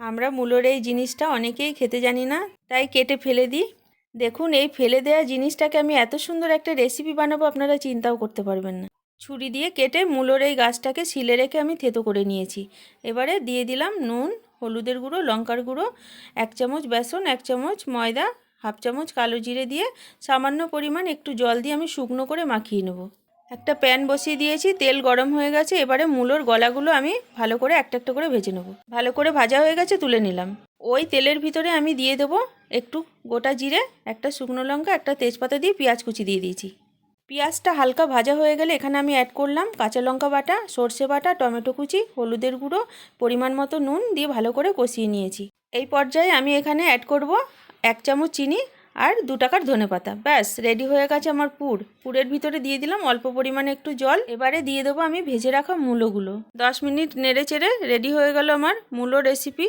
আমরা মূলোর এই জিনিসটা অনেকেই খেতে জানি না, তাই কেটে ফেলে দিই। দেখুন, এই ফেলে দেওয়া জিনিসটাকে আমি এত সুন্দর একটা রেসিপি বানাবো, আপনারা চিন্তাও করতে পারবেন না। ছুরি দিয়ে কেটে মূলোর এই গাছটাকে শিলে রেখে আমি থেতো করে নিয়েছি। এবারে দিয়ে দিলাম নুন, হলুদের গুঁড়ো, লঙ্কার গুঁড়ো, এক চামচ বেসন, এক চামচ ময়দা, হাফ চামচ কালো জিরে দিয়ে সামান্য পরিমাণ একটু জল দিয়ে আমি শুকনো করে মাখিয়ে নেব। একটা প্যান বসিয়ে দিয়েছি, তেল গরম হয়ে গেছে, এবারে মূলোর গলাগুলো আমি ভালো করে একটা একটা করে ভেজে নেব। ভালো করে ভাজা হয়ে গেছে, তুলে নিলাম। ওই তেলের ভিতরে আমি দিয়ে দেবো একটু গোটা জিরে, একটা শুকনো লঙ্কা, একটা তেজপাতা দিয়ে পেঁয়াজ কুচি দিয়ে দিয়েছি। পেঁয়াজটা হালকা ভাজা হয়ে গেলে এখানে আমি অ্যাড করলাম কাঁচা লঙ্কা বাটা, সর্ষে বাটা, টমেটো কুচি, হলুদের গুঁড়ো, পরিমাণ মতো নুন দিয়ে ভালো করে কষিয়ে নিয়েছি। এই পর্যায়ে আমি এখানে অ্যাড করব এক চামচ চিনি আর দু টাকার ধনে পাতা। ব্যাস রেডি হয়ে গেছে আমার পুর। পুরের ভিতরে দিয়ে দিলাম অল্প পরিমাণে একটু জল। এবারে দিয়ে দেবো আমি ভেজে রাখা মূলোগুলো। দশ মিনিট নেড়ে চেড়ে রেডি হয়ে গেল আমার মূলো রেসিপি